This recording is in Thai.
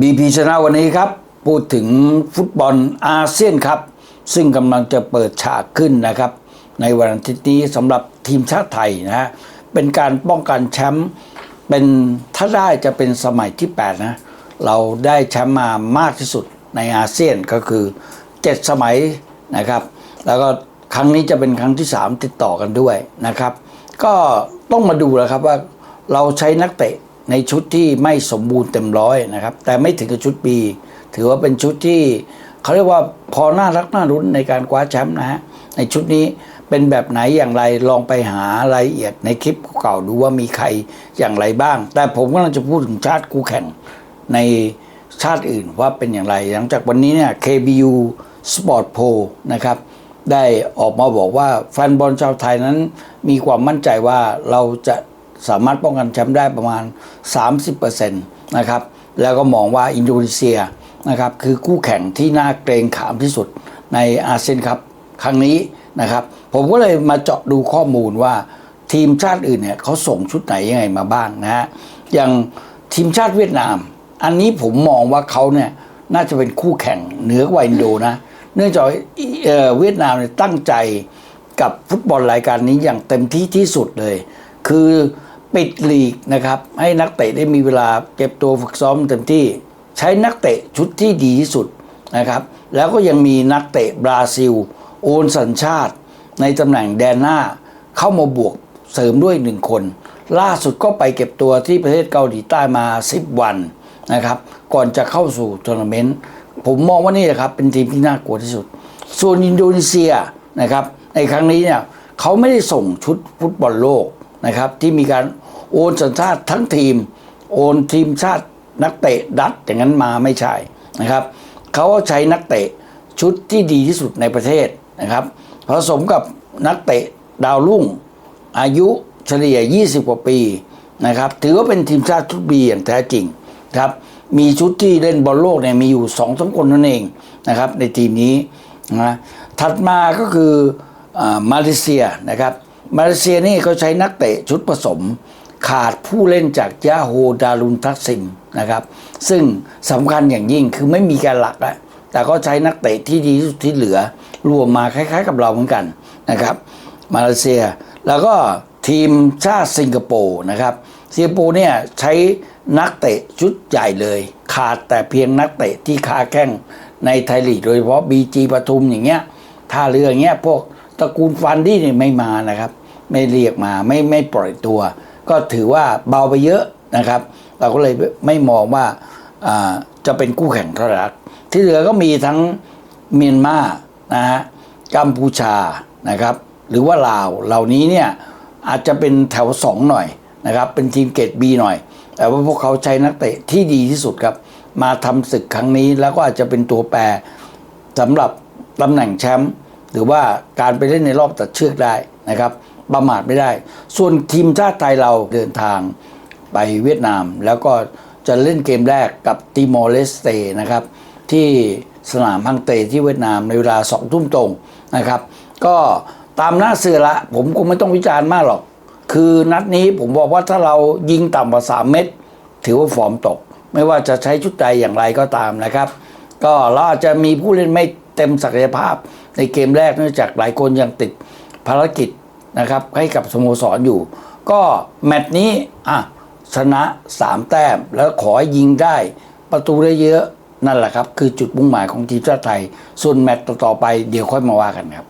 บีพีชนะวันนี้ครับ พูดถึงฟุตบอลอาเซียนครับ ซึ่งกำลังจะเปิดฉากขึ้นนะครับ ในวันอาทิตย์นี้สำหรับทีมชาติไทยนะฮะเป็นการป้องกันแชมป์เป็นถ้าได้จะเป็นสมัยที่ 8 นะ เราได้แชมป์มามากที่สุดในอาเซียนก็คือ 7 สมัยนะครับ แล้วก็ครั้งนี้จะเป็นครั้งที่ 3 ติดต่อกันด้วยนะครับ ก็ต้องมาดูแล้วครับว่าเราใช้นักเตะ ในชุดที่ไม่สมบูรณ์เต็มร้อยนะครับ แต่ไม่ถึงกับชุด B ถือว่าเป็นชุดที่เขาเรียกว่าพอน่ารักน่ารุ้นในการคว้าแชมป์นะฮะในชุดนี้เป็นแบบไหนอย่างไรลองไปหารายละเอียดในคลิปเก่าดูว่ามีใครอย่างไรบ้าง แต่ผมกำลังจะพูดถึงชาติคู่แข่งในชาติอื่นว่าเป็นอย่างไร หลังจากวันนี้เนี่ย KBU Sport p o นะครับได้ออกมาบอกว่าแฟนบอลชาวไทยนั้นมีความมั่นใจว่าเราจะ สามารถป้องกันแชมป์ได้ประมาณ 30%นะครับแล้วก็มองว่าอินโดนีเซียนะครับคือคู่แข่งที่น่าเกรงขามที่สุดในอาเซียนครับครั้งนี้นะครับผมก็เลยมาเจาะดูข้อมูลว่าทีมชาติอื่นเนี่ยเขาส่งชุดไหนยังไงมาบ้างนะฮะอย่างทีมชาติเวียดนาม อันนี้ผมมองว่าเขาเนี่ยน่าจะเป็นคู่แข่งเหนือกว่าอินโดนะเนื่องจากเวียดนามเนี่ยตั้งใจกับฟุตบอลรายการนี้อย่างเต็มที่ที่สุดเลย คือ ปิดลีกนะครับ ให้นักเตะได้มีเวลาเก็บตัวฝึกซ้อมเต็มที่ ใช้นักเตะชุดที่ดีที่สุดนะครับ แล้วก็ยังมีนักเตะบราซิล โอนสัญชาติ ในตำแหน่งแดนหน้าเข้ามาบวกเสริมด้วยหนึ่งคน ล่าสุดก็ไปเก็บตัวที่ประเทศเกาหลีใต้มา 10 วันนะครับ ก่อนจะเข้าสู่ทัวร์นาเมนต์ผมมองว่านี่แหละครับเป็นทีมที่น่ากลัวที่สุด ส่วนอินโดนีเซียนะครับในครั้งนี้เนี่ยเขาไม่ได้ส่งชุดฟุตบอลโลก นะครับที่มีการโอนสัญชาติทั้งทีม โอนทีมชาตินักเตะดัตอย่างนั้นมาไม่ใช่นะครับเขาใช้นักเตะชุดที่ดีที่สุดในประเทศนะครับผสมกับนักเตะดาวรุ่ง อายุเฉลี่ย 20 กว่าปีนะครับถือว่าเป็นทีมชาติชุดบีอย่างแท้จริงครับมีชุดที่เล่นบอลโลกเนี่ยมีอยู่สองสมคนนั่นเองนะครับในทีมนี้นะถัดมาก็คืออมาเลเซียนะครับ มาเลเซียนี่เขาใช้นักเตะชุดผสม ขาดผู้เล่นจากยาโฮดารุนทักซิมนะครับ ซึ่งสำคัญอย่างยิ่งคือไม่มีแการหลักแล้วแต่ก็ใช้นักเตะที่ดีที่สุดที่เหลือ รวมมาคล้าย ๆ กับเราเหมือนกันนะครับ มาเลเซีย แล้วก็ทีมชาติสิงคโปร์นะครับสิงคโปร์เนี่ยใช้นักเตะชุดใหญ่เลย ขาดแต่เพียงนักเตะที่คาแข้งในไทยลีกโดยเฉพาะบีจีปทุมอย่างเงี้ยท่าเรืออย่างเงี้ยพวกตระกูลฟันดี้เนี่ยไม่มานะครับ ไม่เรียกมาไม่ไม่ปล่อยตัว ก็ถือว่าเบาไปเยอะนะครับ เราก็เลยไม่มองว่าจะเป็นคู่แข่งเท่าไหร่นักที่เหลือก็มีทั้งเมียนมานะฮะกัมพูชานะครับ หรือว่าลาวเหล่านี้เนี่ยอาจจะเป็นแถวสองหน่อยนะครับ เป็นทีมเกรดบีหน่อย แต่ว่าพวกเขาใช้นักเตะที่ดีที่สุดครับ มาทำศึกครั้งนี้แล้วก็อาจจะเป็นตัวแปรสำหรับตำแหน่งแชมป์หรือว่าการไปเล่นในรอบตัดเชือกได้นะครับ ประมาทไม่ได้ ส่วนทีมชาติไทยเราเดินทางไปเวียดนาม แล้วก็จะเล่นเกมแรกกับติมอร์เลสเตนะครับ ที่สนามฮังเตที่เวียดนามในเวลาสองทุ่มตรงนะครับ ก็ตามหน้าเสือละ ผมคงไม่ต้องวิจารณ์มากหรอก คือนัดนี้ผมบอกว่าถ้าเรายิงต่ำกว่าสามเม็ดถือว่าฟอร์มตก ไม่ว่าจะใช้ชุดใดอย่างไรก็ตามนะครับ ก็เราอาจจะมีผู้เล่นไม่เต็มศักยภาพในเกมแรกเนื่องจากหลายคนยังติดภารกิจ นะครับ ให้กับสโมสรอยู่ ก็แมตช์นี้อะชนะ3แต้มแล้วขอให้ยิงได้ประตูได้เยอะนั่นแหละครับ คือจุดมุ่งหมายของทีมชาติไทย ส่วนแมตช์ต่อๆไปเดี๋ยวค่อยมาว่ากันครับ